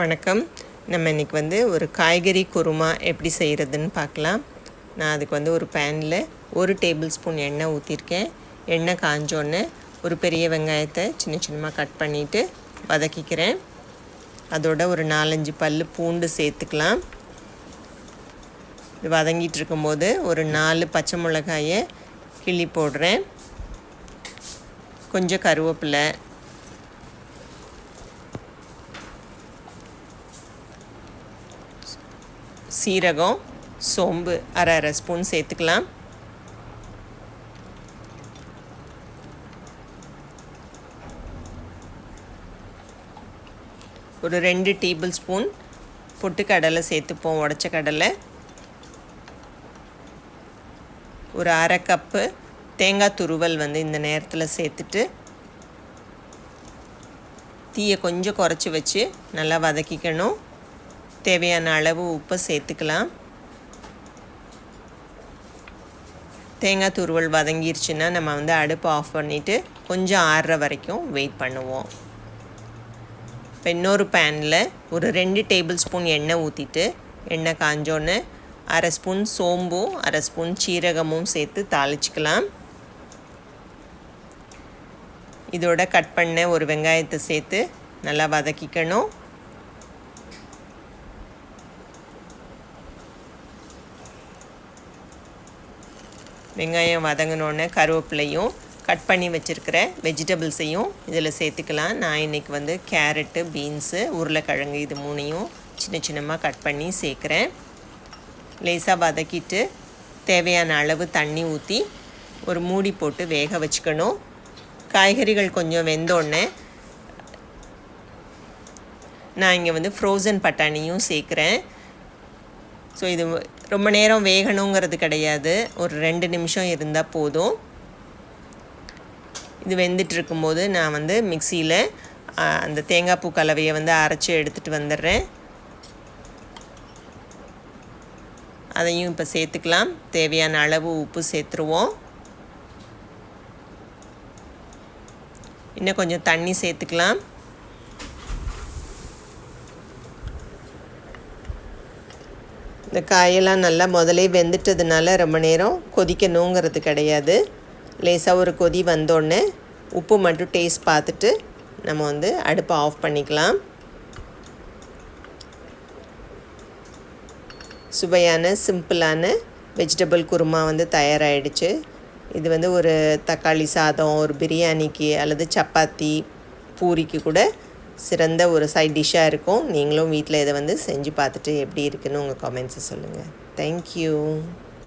வணக்கம். நம்ம இன்றைக்கி வந்து ஒரு காய்கறி குருமா எப்படி செய்கிறதுன்னு பார்க்கலாம். நான் அதுக்கு வந்து ஒரு பேனில் ஒரு டேபிள் ஸ்பூன் எண்ணெய் ஊற்றிருக்கேன் எண்ணெய் காஞ்சோடனே ஒரு பெரிய வெங்காயத்தை சின்ன சின்னமாக கட் பண்ணிவிட்டு வதக்கிக்கிறேன். அதோட ஒரு நாலஞ்சு பல் பூண்டு சேர்த்துக்கலாம். இது வதங்கிட்டு இருக்கும்போது ஒரு நாலு பச்சை மிளகாயை கிள்ளி போடுறேன். கொஞ்சம் கருவேப்பிலை சீரகம் சோம்பு அரை அரை ஸ்பூன் சேர்த்துக்கலாம். ஒரு ரெண்டு டேபிள் ஸ்பூன் பொட்டுக்கடலை சேர்த்துப்போம் உடச்ச கடலை. ஒரு அரை கப்பு தேங்காய் துருவல் வந்து இந்த நேரத்தில் சேர்த்துட்டு தீயை கொஞ்சம் குறைச்சி வச்சு நல்லா வதக்கிக்கணும். தேவையான அளவு உப்பை சேர்த்துக்கலாம். தேங்காய் துருவல் வதங்கிருச்சுன்னா நம்ம வந்து அடுப்பு ஆஃப் பண்ணிவிட்டு கொஞ்சம் ஆறுற வரைக்கும் வெயிட் பண்ணுவோம். இப்போ இன்னொரு பேனில் ஒரு ரெண்டு டேபிள் ஸ்பூன் எண்ணெய் ஊற்றிட்டு எண்ணெய் காஞ்சோன்னு அரை ஸ்பூன் சோம்பும் அரை ஸ்பூன் சீரகமும் சேர்த்து தாளிச்சிக்கலாம். இதோட கட் பண்ண ஒரு வெங்காயத்தை சேர்த்து நல்லா வதக்கிக்கணும். வெங்காயம் வதங்கினோடனே கருவேப்பிலையும் கட் பண்ணி வச்சுருக்கிற வெஜிடபிள்ஸையும் இதில் சேர்த்துக்கலாம். நான் இன்றைக்கி வந்து கேரட்டு பீன்ஸு உருளைக்கிழங்கு இது மூணையும் சின்ன சின்னமாக கட் பண்ணி சேர்க்குறேன். லேசாக வதக்கிட்டு தேவையான அளவு தண்ணி ஊற்றி ஒரு மூடி போட்டு வேக வச்சுக்கணும். காய்கறிகள் கொஞ்சம் வெந்தோடனே நான் இங்கே வந்து ஃப்ரோசன் பட்டாணியும் சேர்க்குறேன். ஸோ இது ரொம்ப நேரம் வேகணுங்கிறது கிடையாது. ஒரு ரெண்டு நிமிஷம் இருந்தால் போதும். இது வெந்துட்டு இருக்கும்போது நான் வந்து மிக்சியில் அந்த தேங்காய் பூ கலவையை வந்து அரைச்சி எடுத்துகிட்டு வந்துடுறேன். அதையும் இப்போ சேர்த்துக்கலாம். தேவையான அளவு உப்பு சேர்த்துருவோம். இன்னும் கொஞ்சம் தண்ணி சேர்த்துக்கலாம். இந்த காயெல்லாம் நல்லா முதலே வெந்துட்டதுனால ரொம்ப நேரம் கொதிக்கணுங்கிறது கிடையாது. லேசாக ஒரு கொதி வந்தோடனே உப்பு மட்டும் டேஸ்ட் பார்த்துட்டு நம்ம வந்து அடுப்பை ஆஃப் பண்ணிக்கலாம். சுவையான சிம்பிளான வெஜிடபிள் குருமா வந்து தயாராகிடுச்சு இது வந்து ஒரு தக்காளி சாதம் ஒரு பிரியாணிக்கு அல்லது சப்பாத்தி பூரிக்கு கூட சிறந்த ஒரு சைட் டிஷ்ஷாக இருக்கும். நீங்களும் வீட்டில் இதை வந்து செஞ்சு பார்த்துட்டு எப்படி இருக்குன்னு உங்கள் கமெண்ட்ஸை சொல்லுங்கள் தேங்க்யூ